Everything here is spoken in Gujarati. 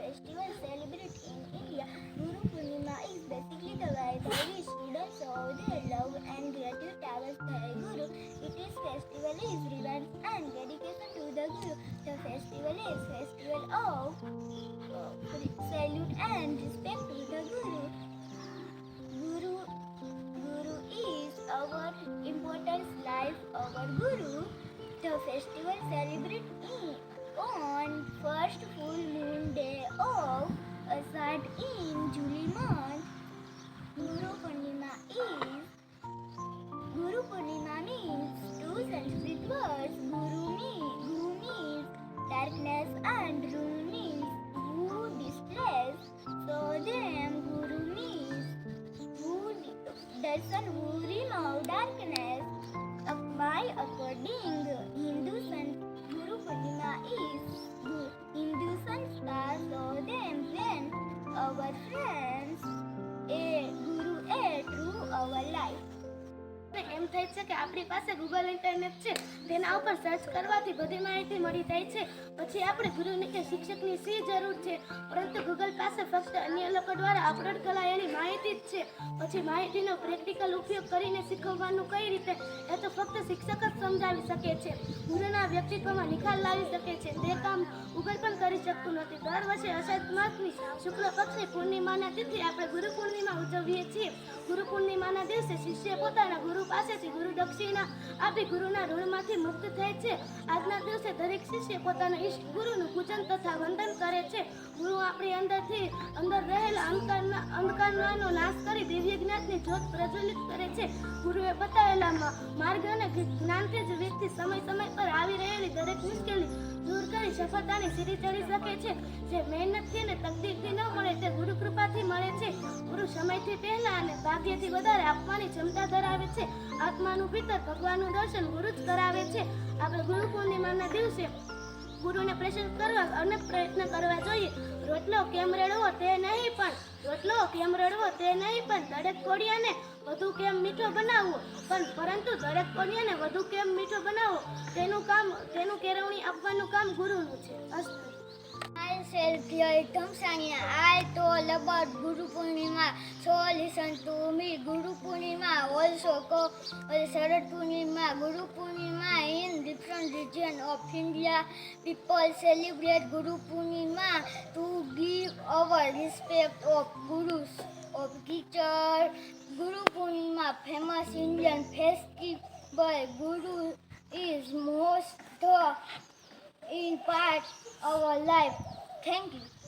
festival celebrated in India. Guru Purnima is basically the way by which students show their love and gratitude towards their Guru. It is festival is revenge and dedication to the Guru. The festival is festival of uh, salute and respect to the Guru. Guru Guru is our important life, our Guru. The festival celebrated on first month. Guru Purnima is Guru Purnima means two Sanskrit words. Guru means Guru means darkness and Ru means who displays. So them Guru means who doesn't who remove darkness. My according, Hindu sun Guru Purnima is Hindu sanskar. So them then our friends our life. એમ થાય છે કે આપણી પાસે ગૂગલ ઇન્ટરનેટ છે. તેના ઉપર સર્ચ કરવાથી બધી માહિતી મળી જાય છે. પછી આપણે ગુરુની કે શિક્ષકની શી જરૂર છે? પરંતુ ગૂગલ પાસે ફક્ત અન્ય લોકો દ્વારા અપલોડ કરાયેલી માહિતી જ છે. પછી માહિતીનો પ્રેક્ટિકલ ઉપયોગ કરીને શીખવવાનું કઈ રીતે? એ તો ફક્ત શિક્ષક જ સમજાવી શકે છે. ગુરુના વ્યક્તિત્વમાં નિખાર લાવી શકે છે. તે કામ ગૂગલ પણ કરી શકતું નથી. દર વર્ષે અષાઢ માસની શુક્લ પક્ષની પૂર્ણિમાના તિથિ આપણે ગુરુ પૂર્ણિમા ઉજવીએ છીએ. ગુરુ પૂર્ણિમાના દિવસે શિષ્ય પોતાના ગુરુ પાસેથી ગુરુ દક્ષિણા આપી ગુરુના ઋણમાંથી મુક્ત થાય છે. આજના દિવસે દરેક શિષ્ય પોતાના ઈષ્ટ ગુરુનું પૂજન તથા વંદન કરે છે. ગુરુ આપણી અંદરથી, અંદર રહેલા અંધકારના અંધકારનો નાશ કરી દિવ્ય જ્ઞાનની જ્યોત પ્રજ્વલિત કરે છે. ગુરુએ બતાવેલા માર્ગ અને જ્ઞાનથી જ વ્યક્તિ સમય સમય પર આવી રહેલી દરેક મુશ્કેલી દૂર કરી સફળતાની સીડી ચડી શકે છે. જે મહેનતથી અને તકદીરથી ન મળે તે ગુરુ કૃપાથી મળે છે. ગુરુ સમયથી પહેલા અને ભાગ્યથી વધારે આપવાની ક્ષમતા ધરાવે છે. આત્માનું ભીતર ભગવાનનું દર્શન ગુરુ જ કરાવે છે. આપણે ગુરુ પૂર્ણિમાના દિવસે ગુરુને પ્રસન્ન કરવા અનેક પ્રયત્ન કરવા જોઈએ. રોટલો કેમ રડવો તે નહીં પણ રોટલો કેમ રડવો તે નહીં પણ દરેક કોડિયાને વધુ કેમ મીઠો બનાવવો? પણ પરંતુ દરેક કોડિયાને વધુ કેમ મીઠો બનાવવો? તેનું કામ તેનું કેળવણી આપવાનું કામ ગુરુનું છે. અસ્તુ આય તો Sania. Guru Purnima Guru Purnima, so listen to શરદ પૂર્ણિમા ગુરુ also different region of India, people celebrate Guru Purnima to give our respect of gurus, of teacher. Guru Purnima, famous Indian festival. Guru is most in part of our life. Thank you.